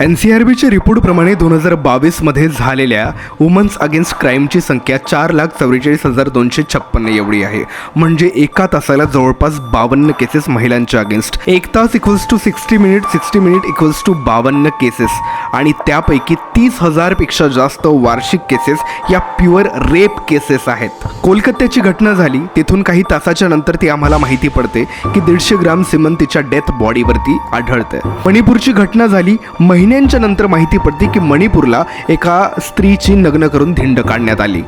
N C R बीच्या रिपोर्टप्रमाणे दोन हजार बावीसमध्ये झालेल्या वुमन्स अगेन्स्ट क्राईमची संख्या चार लाख चव्वेचाळीस हजार दोनशे छप्पन्न एवढी आहे. म्हणजे एका तासाला जवळपास बावन्न केसेस महिलांच्या अगेन्स्ट. एक तास equals to sixty minute sixty minute equals to बावन्न केसेस आणि त्यापैकी तीस हजारपेक्षा जास्त वार्षिक केसेस या प्युअर रेप केसेस आहेत. कोलकात्याची घटना झाली. तिथून काही तासाच्या नंतर ती आम्हाला माहिती पडते की दीडशे ग्राम सिमन तिच्या डेथ बॉडीवरती आढळते. मणिपूरची घटना झाली. महिन्यांच्या नंतर माहिती पडते की मणिपूरला एका स्त्रीची नग्न करून धिंड काढण्यात आली.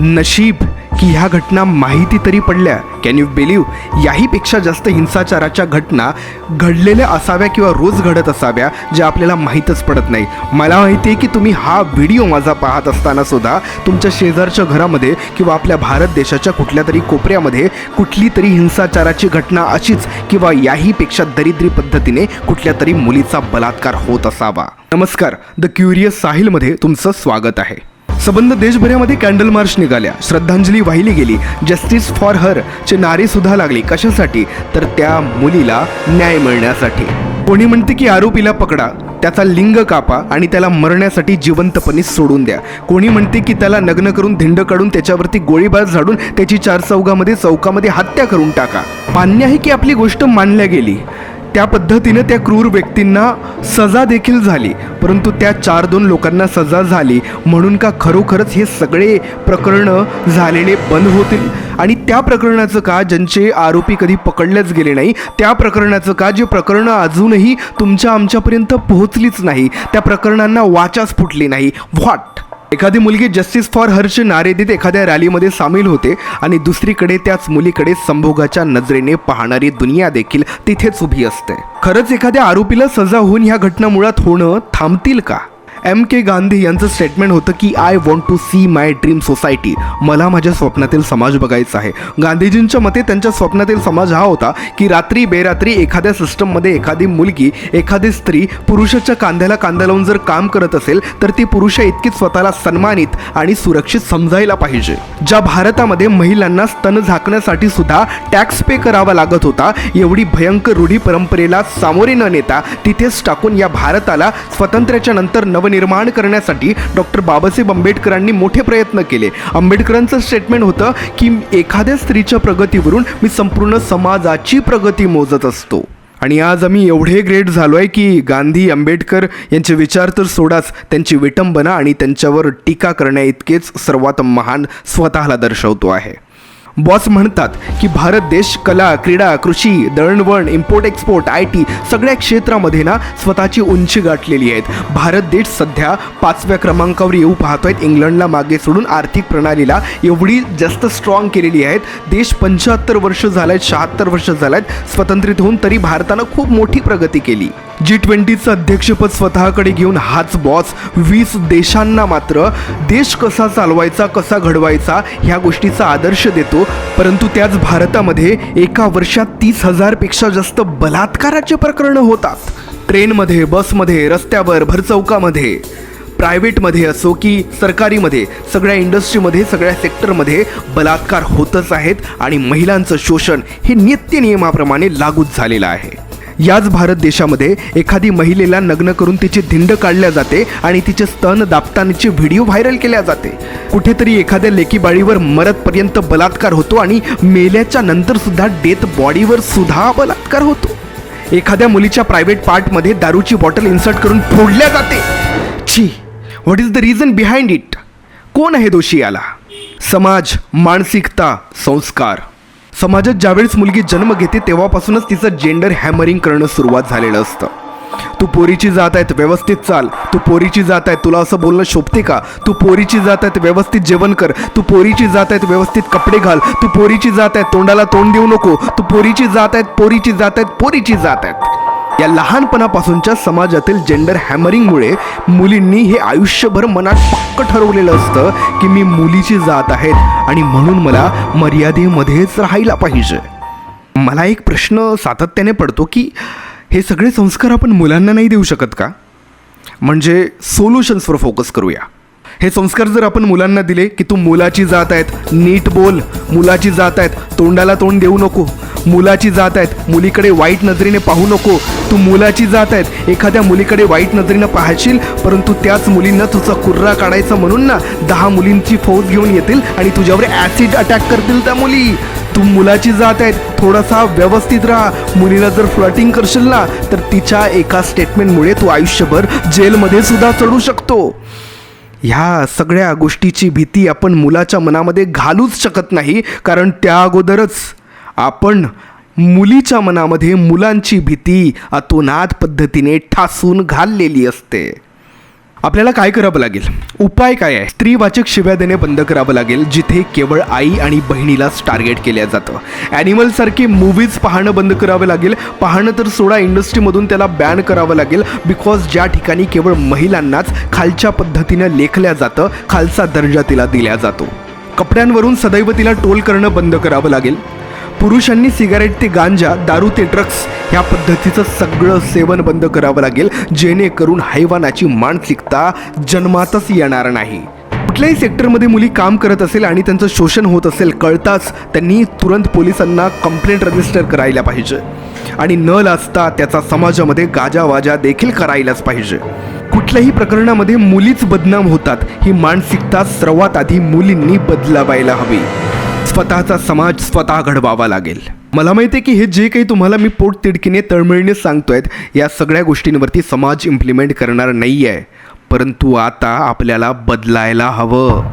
नशीब की ह्या घटना माहिती तरी पडल्या. कॅन यू बिलीव्ह याहीपेक्षा जास्त हिंसाचाराच्या घटना घडलेल्या असाव्या किंवा रोज घडत असाव्या ज्या आपल्याला माहीतच पडत नाही. मला माहिती आहे की तुम्ही हा व्हिडिओ माझा पाहत असताना सुद्धा तुमच्या शेजारच्या घरामध्ये किंवा आपल्या भारत देशाच्या कुठल्या तरी कोपऱ्यामध्ये कुठली तरी हिंसाचाराची घटना अशीच किंवा याहीपेक्षा दरिद्री पद्धतीने कुठल्या तरी मुलीचा बलात्कार होत असावा. नमस्कार. द क्युरियस साहिलमध्ये तुमचं स्वागत आहे. सबंध देशभरामध्ये कॅन्डल मार्च निघाल्या. श्रद्धांजली वाहिली गेली. जस्टिस फॉर हर चे नारे सुद्धा लागली. कशासाठी? तर त्या मुलीला न्याय मिळण्यासाठी. कोणी म्हणते की आरोपीला पकडा त्याचा लिंग कापा आणि त्याला मरण्यासाठी जिवंतपणे सोडून द्या. कोणी म्हणते की त्याला नग्न करून धिंड काढून त्याच्यावरती गोळीबार झाडून त्याची चार चौघामध्ये चौकामध्ये हत्या करून टाका. मान्य आहे की आपली गोष्ट मानल्या गेली. त्या पद्धतीनं त्या क्रूर व्यक्तींना सजा देखील झाली. परंतु त्या चार दोन लोकांना सजा झाली. म्हणून का खरोखरच हे सगळे प्रकरणं झालेले बंद होतील? आणि त्या प्रकरणाचं का ज्यांचे आरोपी कधी पकडलेच गेले नाही त्या प्रकरणाचं का जे प्रकरणं अजूनही तुमच्या आमच्यापर्यंत पोहोचलीच नाही त्या प्रकरणांना वाचाच फुटली नाही. व्हॉट? एखादी मुलगी जस्टिस फॉर हरचे नारे देत एखाद्या रॅलीमध्ये सामील होते आणि दुसरीकडे त्याच मुलीकडे संभोगाच्या नजरेने पाहणारी दुनिया देखील तिथेच उभी असते. खरंच एखाद्या आरोपीला सजा होऊन ह्या घटना मुळात होणं थांबतील का? एम के गांधी यांचं स्टेटमेंट होतं की I want to see my dream society मला माझ्या स्वप्नातील समाज बघायचा आहे. गांधीजींच्या मते त्यांच्या स्वप्नातील समाज हा होता की रात्री बेरात्री एखाद्या सिस्टममध्ये एखादी मुलगी एखादी स्त्री पुरुषाच्या कांद्याला कांदा लावून जर काम करत असेल तर ती पुरुषा इतकीच स्वतःला सन्मानित आणि सुरक्षित समजायला पाहिजे. ज्या भारतामध्ये महिलांना स्तन झाकण्यासाठी सुद्धा टॅक्स पे करावा लागत होता एवढी भयंकर रूढी परंपरेला सामोरे न नेता तिथेच टाकून या भारताला स्वातंत्र्याच्या नंतर निर्माण करण्यासाठी डॉक्टर बाबासाहेब आंबेडकरांनी मोठे प्रयत्न केले. आंबेडकरांचं स्टेटमेंट होतं की एखाद्या स्त्रीच्या प्रगतीवरून मी संपूर्ण समाजाची प्रगती मोजत असतो. आणि आज आम्ही एवढे ग्रेट झालो आहे की गांधी आंबेडकर यांचे विचार तर सोडाच त्यांची विटंबना आणि त्यांच्यावर टीका करण्या इतकेच सर्वात महान स्वतःला दर्शवतो आहे. बॉस म्हणतात की भारत देश कला क्रीडा कृषी दळणवळण इम्पोर्ट एक्सपोर्ट आय टी सगळ्या क्षेत्रामध्ये ना स्वतःची उंची गाठलेली आहेत. भारत देश सध्या पाचव्या क्रमांकावर येऊ पाहतोय. इंग्लंडला मागे सोडून आर्थिक प्रणालीला एवढी जास्त स्ट्रॉंग केलेली आहेत. देश पंच्याहत्तर वर्ष झाले आहेत शहात्तर वर्ष झाला आहेत स्वतंत्रित होऊन तरी भारतानं खूप मोठी प्रगती केली. जी ट्वेंटीचं अध्यक्षपद स्वतःकडे घेऊन हाच बॉस वीस देशांना मात्र देश कसा चालवायचा कसा घडवायचा ह्या गोष्टीचा आदर्श देतो. परंतु त्याच भारतामध्ये एका वर्षात तीस हजारपेक्षा जास्त बलात्काराचे प्रकरणं होतात. ट्रेनमध्ये बसमध्ये रस्त्यावर भरचौकामध्ये प्रायव्हेटमध्ये असो की सरकारीमध्ये सगळ्या इंडस्ट्रीमध्ये सगळ्या सेक्टरमध्ये बलात्कार होतच आहेत आणि महिलांचं शोषण हे नित्य नियमाप्रमाणे लागूच झालेलं आहे. याच भारत देशामध्ये एखादी महिलेला नग्न करून तिची धिंड काढल्या जाते आणि तिचे स्तन दाबतानाचे व्हिडिओ व्हायरल केल्या जाते. कुठेतरी एखाद्या लेकीबाळीवर मरतपर्यंत बलात्कार होतो आणि मेल्याच्या नंतर सुद्धा डेथ बॉडीवर सुद्धा बलात्कार होतो. एखाद्या मुलीच्या प्रायव्हेट पार्टमध्ये दारूची बॉटल इन्सर्ट करून फोडल्या जाते. छी what is the reason behind it कोण आहे दोषी याला? समाज मानसिकता संस्कार. समाजात ज्यावेळेस मुलगी जन्म घेते तेव्हापासूनच तिचं जेंडर हॅमरिंग करणं सुरुवात झालेलं असतं. तू पोरीची जात आहेत व्यवस्थित चाल. तू पोरीची जात आहे तुला असं बोलणं शोभते का? तू पोरीची जात आहेत व्यवस्थित जेवण कर. तू पोरीची जात आहेत व्यवस्थित कपडे घाल. तू पोरीची जात आहे तोंडाला तोंड देऊ नको. तू पोरीची जात आहेत पोरीची जात आहेत पोरीची जात आहेत. या लहानपणापासूनच्या समाजातील जेंडर हॅमरिंगमुळे मुलींनी हे आयुष्यभर मनात पक्क ठरवलेलं असतं की मी मुलीची जात आहेत आणि म्हणून मला मर्यादेमध्येच राहायला पाहिजे. मला एक प्रश्न सातत्याने पडतो की हे सगळे संस्कार आपण मुलांना नाही देऊ शकत का? म्हणजे सोल्युशन्सवर फोकस करूया. हे संस्कार जर आपण मुलांना दिले की तू मुलाची जात आहेत नीट बोल मुलाची जात आहेत तोंडाला तोंड देऊ नको मुलाची जात आहेत. मुलीकडे वाईट नजरेने पाहू नको. तू मुलाची जात आहेत. एखाद्या मुलीकडे वाईट नजरेनं पाहशील परंतु त्याच मुलींना तुझा कुर्रा काढायचा म्हणून ना दहा मुलींची फौज घेऊन येतील आणि तुझ्यावर ॲसिड अटॅक करतील त्या मुली. तू मुलाची जात आहेत. थोडासा व्यवस्थित राहा. मुलीला जर फ्लटिंग करशील ना तर तिच्या एका स्टेटमेंटमुळे तू आयुष्यभर जेलमध्ये सुद्धा चढू शकतो. ह्या सगळ्या गोष्टीची भीती आपण मुलाच्या मनामध्ये घालूच शकत नाही कारण त्या अगोदरच आपण मुलीच्या मनामध्ये मुलांची भीती अतोनात पद्धतीने ठासून घाललेली असते. आपल्याला काय करावं लागेल? उपाय काय आहे? स्त्रीवाचक शिव्या देणे बंद करावं लागेल जिथे केवळ आई आणि बहिणीलाच टार्गेट केल्या जातं. ॲनिमलसारखे मूवीज पाहणं बंद करावं लागेल. पाहणं तर सोडा इंडस्ट्रीमधून त्याला बॅन करावं लागेल बिकॉज ज्या ठिकाणी केवळ महिलांनाच खालच्या पद्धतीनं लेखल्या जातं खालचा दर्जा तिला दिला जातो. कपड्यांवरून सदैव तिला टोल करणं बंद करावं लागेल. पुरुषांनी सिगारेट ते गांजा दारू ते ड्रग्स ह्या पद्धतीचं सगळं सेवन बंद करावं लागेल जेणेकरून हैवानाची मानसिकता जन्मातच येणार नाही. कुठल्याही सेक्टरमध्ये मुली काम करत असेल आणि त्यांचं शोषण होत असेल कळताच त्यांनी तुरंत पोलिसांना कंप्लेंट रजिस्टर करायला पाहिजे. आणि न लाजता त्याचा समाजामध्ये गाजावाजा देखील करायलाच पाहिजे. कुठल्याही प्रकरणामध्ये मुलीच बदनाम होतात ही मानसिकता सर्वात आधी मुलींनी बदलावायला हवी. स्वतःचा समाज स्वतः घडवावा लागेल. मला माहिती आहे की हे जे काही तुम्हाला मी पोट तिडकीने तळमळीने सांगतोय या सगळ्या गोष्टींवरती समाज इम्प्लिमेंट करणार नाही आहे परंतु आता आपल्याला बदलायला हवं.